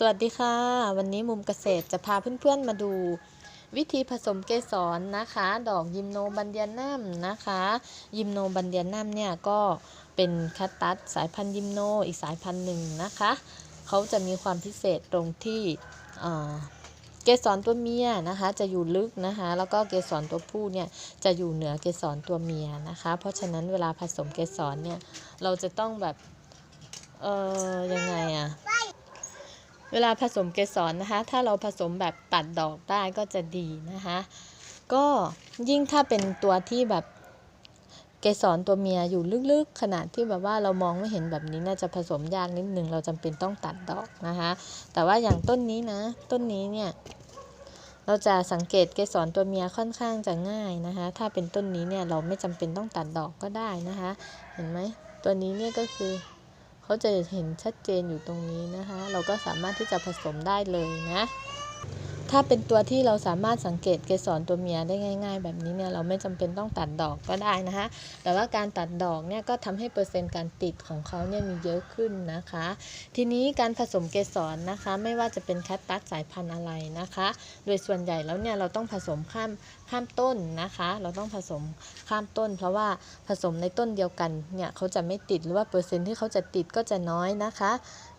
สวัสดีค่ะ วันนี้มุมเกษตรจะพาเพื่อนๆมาดู วิธีผสมเกสรนะคะ ดอกยิมโนบันเดียนัมนะคะ ยิมโนบันเดียนัมเนี่ยก็เป็นแคตตัสสายพันธุ์ยิมโนอีกสายพันธุ์หนึ่งนะคะเขาจะมีความพิเศษตรงที่เอ่อเกสรตัวเมียนะคะจะอยู่ลึกนะคะแล้วก็เกสรตัวผู้เนี่ยจะอยู่เหนือเกสรตัวเมียนะคะ เพราะฉะนั้นเวลาผสมเกสรเนี่ยเราจะต้องแบบเออยังไงอะ เวลาผสมเกสรนะคะ ถ้าเราผสมแบบตัดดอกได้ก็จะดีนะคะ ก็ยิ่งถ้าเป็นตัวที่แบบเกสรตัวเมียอยู่ลึกๆ ขนาดที่แบบว่าเรามองไม่เห็นแบบนี้น่าจะผสมยากนิดนึงเราจำเป็นต้องตัดดอกนะคะ แต่ว่าอย่างต้นนี้นะ ต้นนี้เนี่ยเราจะสังเกตเกสรตัวเมียค่อนข้างจะง่ายนะคะ ถ้าเป็นต้นนี้เนี่ยเราไม่จำเป็นต้องตัดดอกก็ได้นะคะ เห็นไหมตัวนี้เนี่ยก็คือ เขาจะเห็นชัดเจนอยู่ตรงนี้นะคะ เราก็สามารถที่จะผสมได้เลยนะ ถ้าเป็นตัวที่เราสามารถสังเกตเกสรตัวเมียได้ง่าย ๆ แบบนี้เนี่ยเราไม่จำเป็นต้องตัดดอกก็ได้นะคะ แต่ว่าการตัดดอกเนี่ยก็ทำให้เปอร์เซ็นต์การติดของเขาเนี่ยมีเยอะขึ้นนะคะ ทีนี้การผสมเกสรนะคะ ไม่ว่าจะเป็นแคตตัสสายพันธุ์อะไรนะคะ โดยส่วนใหญ่แล้วเนี่ยเราต้องผสมข้าม ข้ามต้นนะคะ เราต้องผสมข้ามต้น เพราะว่าผสมในต้นเดียวกันเนี่ยเขาจะไม่ติดหรือว่าเปอร์เซ็นต์ที่เขาจะติดก็จะน้อยนะคะ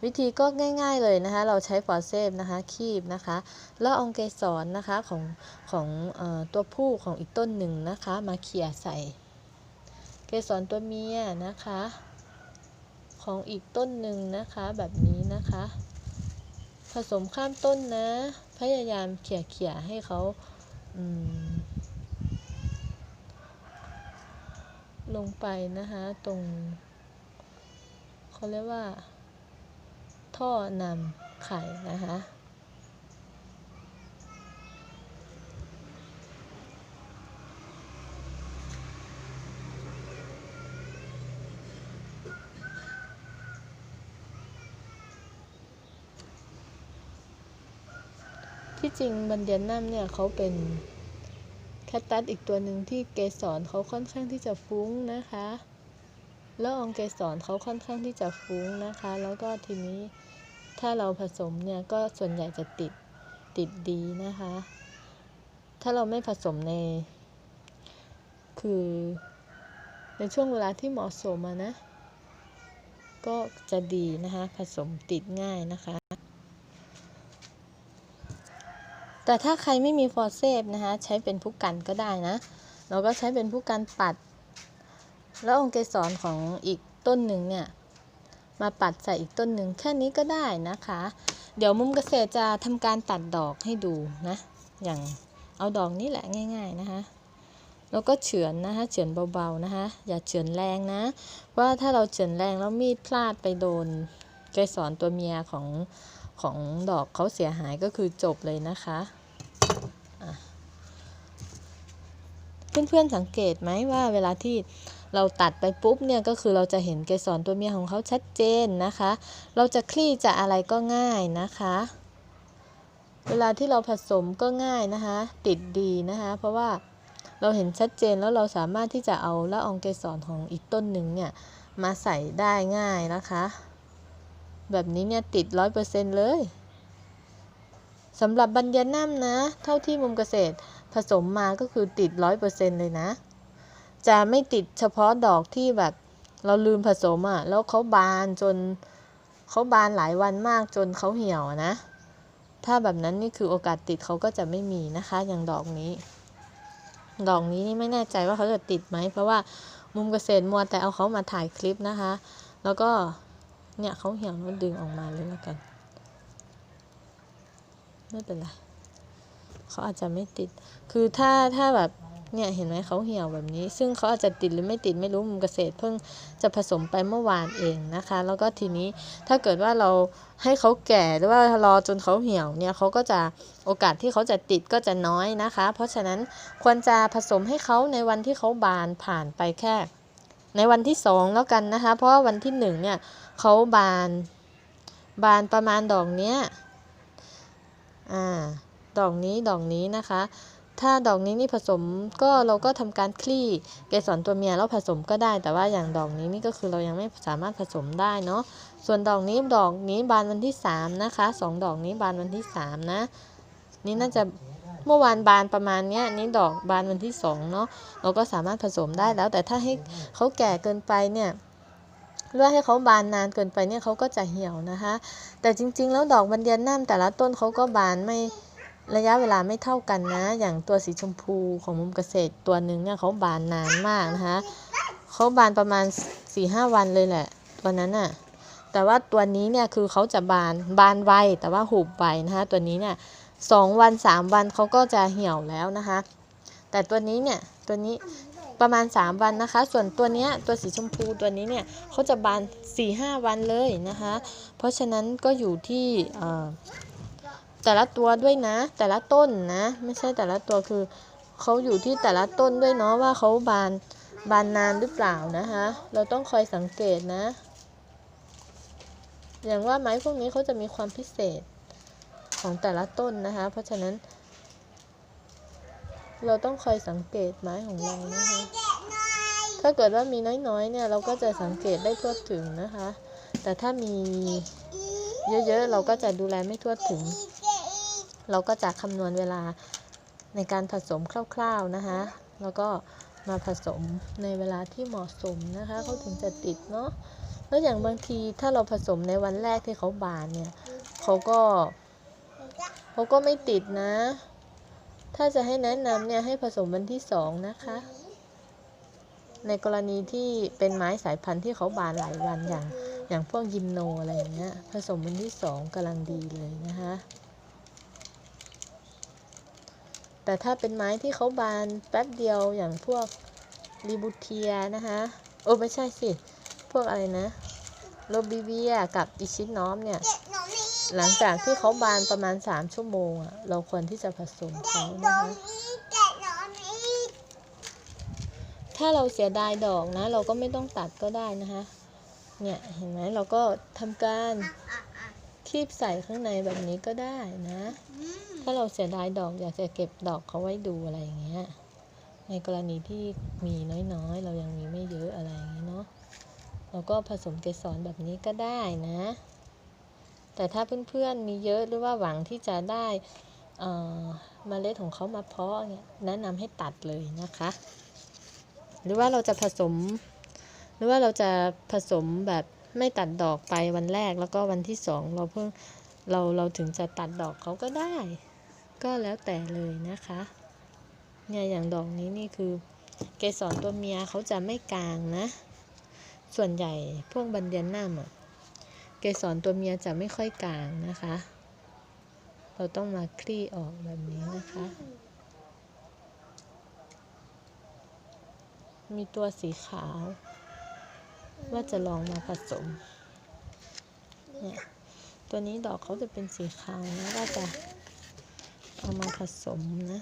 วิธีก็ง่าย ๆเลยนะคะ เราใช้ฟอร์เซฟนะคะคีบนะคะ แล้วอาเกสรนะคะของของออตัวผู้ของอีกต้นหนึ่งนะคะ มาเขี่ยใส่ เกสรตัวเมียนะคะ ของอีกต้นหนึ่งนะคะแบบนี้นะคะผสมข้ามต้นนะ พยายามเขี่ยเขี่ยให้เขา อืม ลงไปนะคะตรงเขาเรียกว่า ท่อนำไข่นะคะที่จริงบันเดียนนัมเนี่ยเขาเป็น แคตตัสอีกตัวหนึ่งที่เกสรเขาค่อนข้างที่จะฟุ้งนะคะแล้วองเกสรเขาค่อนข้างที่จะฟุ้งนะคะ แล้วก็ทีนี้ถ้าเราผสมเนี่ยก็ส่วนใหญ่จะติดติดดีนะคะ ถ้าเราไม่ผสมใน คือในช่วงเวลาที่เหมาะสมะนะ ก็จะดีนะคะ ผสมติดง่ายนะคะ แต่ถ้าใครไม่มีฟอร์เซฟนะคะใช้เป็นผู้กันก็ได้นะ เราก็ใช้เป็นผู้กันปัด แล้วองค์เกสรของอีกต้นหนึ่งเนี่ยมาปัดใส่อีกต้นหนึ่งแค่นี้ก็ได้นะคะ เดี๋ยวมุมเกษตรจะทำการตัดดอกให้ดูนะ อย่างเอาดอกนี้แหละง่าย ๆนะคะ แล้วก็เฉือนนะคะ เฉือนเบาๆนะคะ อย่าเฉือนแรงนะเพราะว่าถ้าเราเฉือนแรงแล้วมีดพลาดไปโดนเกสรตัวเมียของของดอกเขาเสียหายก็คือจบเลยนะคะ เพื่อนๆสังเกตไหมว่าเวลาที่เราตัดไปปุ๊บเนี่ยก็คือเราจะเห็นเกสรตัวเมียของเขาชัดเจนนะคะ เราจะคลี่จะอะไรก็ง่ายนะคะ เวลาที่เราผสมก็ง่ายนะคะ ติดดีนะคะ เพราะว่าเราเห็นชัดเจนแล้วเราสามารถที่จะเอาละอองเกสรของอีกต้นหนึ่งเนี่ยมาใส่ได้ง่ายนะคะ แบบนี้เนี่ยติดร้อยเปอร์เซ็นต์เลยสำหรับบัญญานัมนะ เท่าที่มุมเกษตร ผสมมาก็คือติดร้อยเปอร์เซ็นต์เลยนะ จะไม่ติดเฉพาะดอกที่แบบเราลืมผสมอะ่ะ แล้วเขาบานจนเขาบานหลายวันมากจนเขาเหี่ยวนะ ถ้าแบบนั้นนี่คือโอกาสติดเขาก็จะไม่มีนะคะ อย่างดอกนี้ ดอกนี้นี่ไม่แน่ใจว่าเขาจะติดไหม เพราะว่ามุมเกษตรมัวแต่เอาเขามาถ่ายคลิปนะคะ แล้วก็เนี่ยเขาเหี่ยวแล้วดึงออกมาเลยแล้วกัน ไม่เป็นไร เขาอาจจะไม่ติด คือถ้าถ้าแบบเนี่ยเห็นไหมเขาเหี่ยวแบบนี้ ซึ่งเขาอาจจะติดหรือไม่ติดไม่รู้มุมเกษตรเพิ่งจะผสมไปเมื่อวานเองนะคะ แล้วก็ทีนี้ถ้าเกิดว่าเราให้เขาแก่หรือว่ารอจนเขาเหี่ยวเนี่ยเขาก็จะโอกาสที่เขาจะติดก็จะน้อยนะคะ เพราะฉะนั้นควรจะผสมให้เขาในวันที่เขาบานผ่านไปแค่ ในวันที่สองแล้วกันนะคะ เพราะว่าวันที่หนึ่งเนี่ยเขาบานบานประมาณดอกเนี้ยอ่า ดอกนี้ดอกนี้นะคะ ถ้าดอกนี้นี่ผสมก็เราก็ทำการคลี่เกสรตัวเมียแล้วผสมก็ได้ แต่ว่าอย่างดอกนี้นี่ก็คือเรายังไม่สามารถผสมได้เนาะส่วนดอกนี้ดอกนี้บานวันที่ 3 นะคะสองดอกนี้บานวันที่ 3 นะ นี่น่าจะเมื่อวานบานประมาณเนี้ยนี่ดอกบานวันที่2เนาะเราก็สามารถผสมได้แล้ว แต่ถ้าให้เขาแก่เกินไปเนี่ยหรือให้เขาบานนานเกินไปเนี่ยเขาก็จะเหี่ยวนะคะ แต่จริง ๆ แล้วดอกบันเดียนน้ำแต่ละต้นเขาก็บานไม่ ระยะเวลาไม่เท่ากันนะ อย่างตัวสีชมพูของมุมเกษตรตัวหนึ่งเนี่ยเขาบานนานมากนะคะเขาบานประมาณ4ีหวันเลยแหละ ตัวนั้นน่ะแต่ว่าตัวนี้เนี่ยคือเขาจะบานบานไวแต่ว่าหุบไวนะคะตัวนี้เนี่ยสองวันสามวันเขาก็จะเหี่ยวแล้วนะคะ แต่ตัวนี้เนี่ยตัวนี้ประมาณ 3 วันนะคะ ส่วนตัวเนี้ยตัวสีชมพูตัวนี้เนี่ยเขาจะบาน4-5 วันเลยนะคะ เพราะฉะนั้นก็อยู่ที่เอ่อ แต่ละตัวด้วยนะ แต่ละต้นนะ ไม่ใช่แต่ละตัวคือเขาอยู่ที่แต่ละต้นด้วยเนาะว่าเขาบานบานนานหรือเปล่านะคะ เราต้องคอยสังเกตนะ อย่างว่าไม้พวกนี้เขาจะมีความพิเศษของแต่ละต้นนะคะ เพราะฉะนั้น เราต้องคอยสังเกตไม้ของเรานะคะ ถ้าเกิดว่ามีน้อยๆเนี่ยเราก็จะสังเกตได้ทั่วถึงนะคะ แต่ถ้ามีเยอะๆเราก็จะดูแลไม่ทั่วถึง เราก็จะคำนวณเวลาในการผสมคร่าวๆนะคะ แล้วก็มาผสมในเวลาที่เหมาะสมนะคะเขาถึงจะติดเนาะแล้วอย่างบางทีถ้าเราผสมในวันแรกที่เขาบานเนี่ยเขาก็เขาก็ไม่ติดนะ ถ้าจะให้แนะนำเนี่ยให้ผสมวันที่สองนะคะ ในกรณีที่เป็นไม้สายพันธุ์ที่เขาบานหลายวันอย่างอย่างพวกยิมโนอะไรอย่างเงี้ยผสมวันที่สองกำลังดีเลยนะคะ แต่ถ้าเป็นไม้ที่เขาบานแป๊บเดียวอย่างพวกรีบูเทียนะคะโอ้ไม่ใช่สิ พวกอะไรนะโรบิเวียกับอิชินอมเนี่ย หลังจากที่เขาบานประมาณ 3 ชั่วโมงอะเราควรที่จะผสมเขานะคะถ้าเราเสียดายดอกนะ เราก็ไม่ต้องตัดก็ได้นะคะ เนี่ยเห็นไหมเราก็ทำการ คีบใส่ข้างในแบบนี้ก็ได้นะ ถ้าเราเสียดายดอกอยากจะเก็บดอกเขาไว้ดูอะไรอย่างเงี้ย ในกรณีที่มีน้อยๆ เรายังมีไม่เยอะอะไรอย่างเงี้ยเนาะเราก็ผสมเกสรแบบนี้ก็ได้นะ แต่ถ้าเพื่อนๆมีเยอะหรือว่าหวังที่จะได้เอ่อเมล็ดของเขามาเพาะเนี่ยแนะนำให้ตัดเลยนะคะ หรือว่าเราจะผสม หรือว่าเราจะผสมแบบ ไม่ตัดดอกไปวันแรกแล้วก็วันที่สองเราเพิ่งเราเราถึงจะตัดดอกเขาก็ได้ ก็แล้วแต่เลยนะคะเนี่ยอย่างดอกนี้นี่คือ เกสรตัวเมียเขาจะไม่กลางนะ ส่วนใหญ่พวกบันเดียนน้ำอะเกสรตัวเมียจะไม่ค่อยกลางนะคะ เราต้องมาคลี่ออกแบบนี้นะคะ มีตัวสีขาว ว่าจะลองมาผสมเนี่ยตัวนี้ดอกเขาจะเป็นสีขาวนะว่าจะเอามาผสมนะ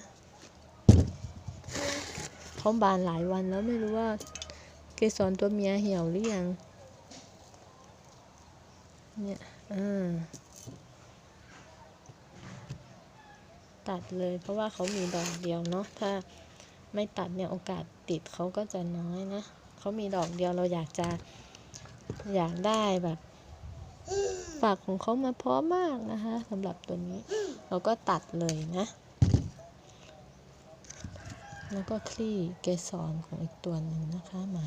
เขาบานหลายวันแล้วไม่รู้ว่าเกสรตัวเมียเหี่ยวหรือยัง เนี่ยอ่าตัดเลยเพราะว่าเขามีดอกเดียวเนาะถ้าไม่ตัดเนี่ยโอกาสติดเขาก็จะน้อยนะ เขามีดอกเดียวเราอยากจะอยากได้แบบฝากของเขามาพราะมมากนะคะสำหรับตัวนี้ เราก็ตัดเลยนะ แล้วก็คลี่เกสรของอีกตัวหนึ่งนะคะมา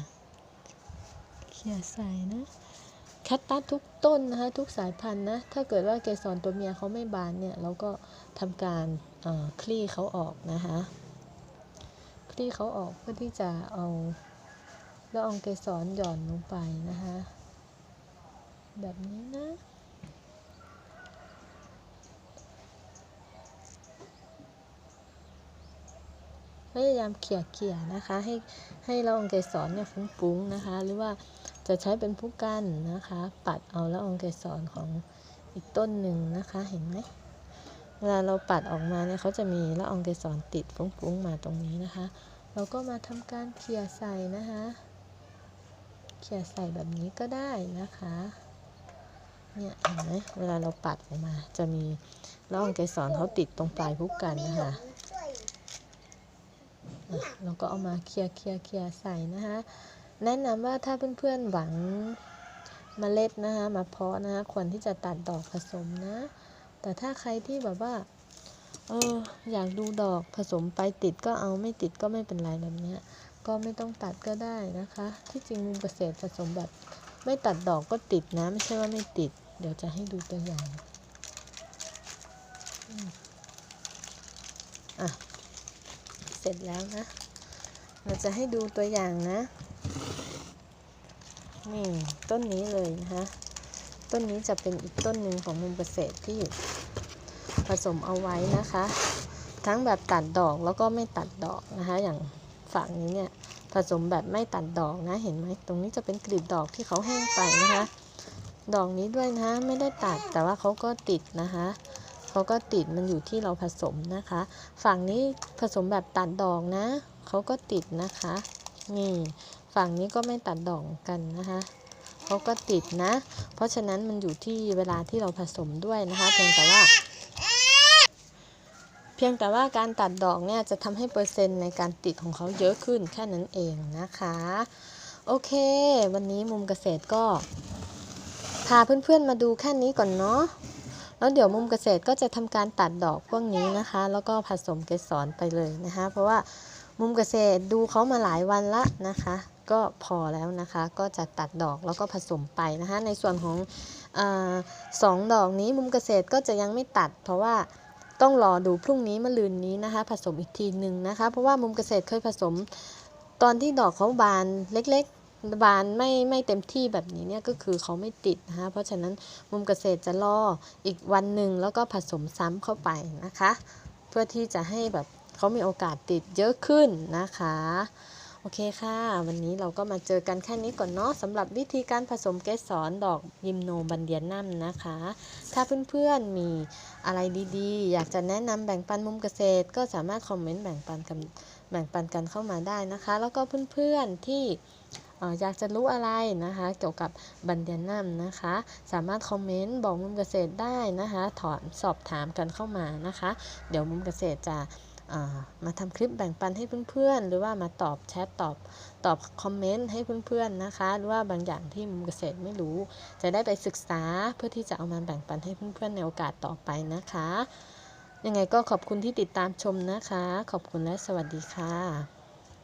เขี่ยใส่นะแคตตัสทุกต้นนะคะทุกสายพันธุ์นะ ถ้าเกิดว่าเกสรตัวเมียเขาไม่บานเนี่ยเราก็ทำการคลี่เขาออกนะคะ คลี่เขาออกเพื่อที่จะเอา ล้วอาเกสรหย่อนลงไปนะคะ แบบนี้นะ พยายามเขี่ยเขี่ยนะคะ ให้ให้ละอองเกสรเนี่ยฟุ้งๆนะคะ หรือว่าจะใช้เป็นผู้กันนะคะ ปัดเอาละอองเกสรของอีกต้นหนึ่งนะคะ เห็นไหมเวลาเราปัดออกมาเนี่ยเขาจะมีละอองเกสรติดฟุ้งๆมาตรงนี้นะคะ เราก็มาทำการเขี่ยใส่นะคะ เขี่ยใส่แบบนี้ก็ได้นะคะ เนี่ยเห็นไหมเวลาเราปัดออกมา จะมีละองเกสรเขาติดตรงปลายผู้กันนะคะเราก็เอามาเคลียร์เคลียร์เคลียร์ใส่นะคะ แนะนำว่าถ้าเพื่อนๆหวังเมล็ดนะคะมาเพาะนะคะควรที่จะตัดดอกผสมนะ แต่ถ้าใครที่แบบว่าเอออยากดูดอกผสมไปติดก็เอาไม่ติดก็ไม่เป็นไรแบบเนี้ย ก็ไม่ต้องตัดก็ได้นะคะ ที่จริงมุมเกษตรผสมแบบไม่ตัดดอกก็ติดนะ ไม่ใช่ว่าไม่ติด เดี๋ยวจะให้ดูตัวอย่างอะเสร็จแล้วนะ เราจะให้ดูตัวอย่างนะ นี่ต้นนี้เลยนะคะต้นนี้จะเป็นอีกต้นหนึ่งของมุมเกษตรที่ผสมเอาไว้นะคะ ทั้งแบบตัดดอกแล้วก็ไม่ตัดดอกนะคะอย่าง ฝั่งนี้เนี่ยผสมแบบไม่ตัดดอกนะเห็นไหมตรงนี้จะเป็นกลีบดอกที่เขาแห้งไปนะคะ ดอกนี้ด้วยนะไม่ได้ตัดแต่ว่าเขาก็ติดนะคะเขาก็ติดมันอยู่ที่เราผสมนะคะ ฝั่งนี้ผสมแบบตัดดอกนะเขาก็ติดนะคะนี่ฝั่งนี้ก็ไม่ตัดดอกกันนะคะเขาก็ติดนะ เพราะฉะนั้นมันอยู่ที่เวลาที่เราผสมด้วยนะคะเพียงแต่ว่า พียงแต่ว่าการตัดดอกเนี่ยจะทำให้เปอร์เซ็นต์ในการติดของเขาเยอะขึ้นแค่นั้นเองนะคะ โอเค วันนี้มุมเกษตรก็ พาเพื่อนๆมาดูแค่นี้ก่อนเนาะแล้วเดี๋ยวมุมเกษตรก็จะทำการตัดดอกพวกนี้นะคะ แล้วก็ผสมเกสรไปเลยนะคะ เพราะว่ามุมเกษตรดูเขามาหลายวันละนะคะ ก็พอแล้วนะคะ ก็จะตัดดอกแล้วก็ผสมไปนะคะ ในส่วนของอสองดอกนี้มุมเกษตรก็จะยังไม่ตัด เพราะว่า ต้องรอดูพรุ่งนี้มะรืนนี้นะคะ ผสมอีกทีหนึ่งนะคะ เพราะว่ามุมเกษตรเคยผสม ตอนที่ดอกเขาบานเล็กๆบานไม่ไม่เต็มที่แบบนี้เนี่ยก็คือเขาไม่ติดนะคะเพราะฉะนั้นมุมเกษตรจะรออีกวันหนึ่งแล้วก็ผสมซ้ำเข้าไปนะคะ เพื่อที่จะให้แบบเขามีโอกาสติดเยอะขึ้นนะคะ โอเคค่ะ วันนี้เราก็มาเจอกันแค่นี้ก่อนเนาะสำหรับวิธีการผสมเกสรดอกยิมโนบันเดียนัมนะคะ ถ้าเพื่อนๆมีอะไรดีๆ อยากจะแนะนำแบ่งปันมุมเกษตร ก็สามารถคอมเมนต์แบ่งปันกันแบ่งปันกันเข้ามาได้นะคะ แล้วก็เพื่อนๆที่อยากจะรู้อะไรนะคะ เกี่ยวกับบันเดียนัมนะคะ สามารถคอมเมนต์บอกมุมเกษตรได้นะคะ ถอนสอบถามกันเข้ามานะคะ เดี๋ยวมุมเกษตรจะ มาทำคลิปแบ่งปันให้เพื่อนๆ หรือว่ามาตอบแชทตอบตอบคอมเมนต์ให้เพื่อนๆนะคะ หรือว่าบางอย่างที่มุมเกษตรไม่รู้ จะได้ไปศึกษาเพื่อที่จะเอามาแบ่งปันให้เพื่อนๆในโอกาสต่อไปนะคะ ยังไงก็ขอบคุณที่ติดตามชมนะคะ ขอบคุณและสวัสดีค่ะ